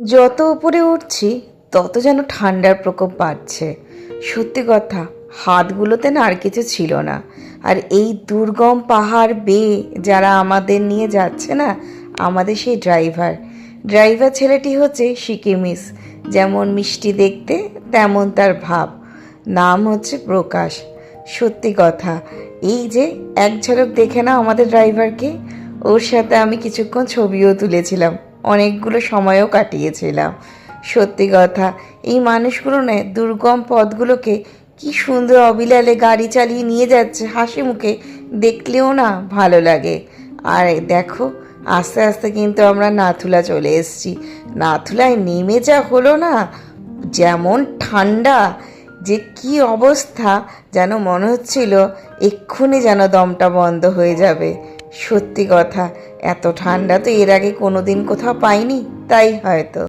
যত উপরে উঠছি, তত যেন ঠান্ডার প্রকোপ বাড়ছে। সত্যি কথা, হাতগুলোতে না আর কিছু ছিল না। আর এই দুর্গম পাহাড় বেয়ে যারা আমাদের নিয়ে যাচ্ছে না, আমাদের সেই ড্রাইভার। ড্রাইভার ছেলেটি হচ্ছে সিকিমিস যেমন মিষ্টি দেখতে, তেমন তার ভাব। নাম হচ্ছে প্রকাশ। সত্যি কথা, এই যে এক ঝলক দেখে না আমাদের ড্রাইভারকে। ওর সাথে আমি কিছুক্ষণ ছবিও তুলেছিলাম। অনেকগুলো সময়ও কাটিয়েছিলাম। সত্যি কথা, এই মানুষগুলো নয় দুর্গম পথগুলোকে কি সুন্দর অবিলালে গাড়ি চালিয়ে নিয়ে যাচ্ছে হাসি মুখে, দেখলেও না ভালো লাগে। আর দেখো, আস্তে আস্তে কিন্তু আমরা নাথুলা চলে এসেছি। নাথুলায় নেমে যা হলো না, যেমন ঠান্ডা যে কি অবস্থা যেন মনে হচ্ছিল এক্ষুনি যেন দমটা বন্ধ হয়ে যাবে। সত্যি কথা, এত ঠান্ডা তো এর আগে কোনো দিন কোথাও পাইনি, তাই হয়তো।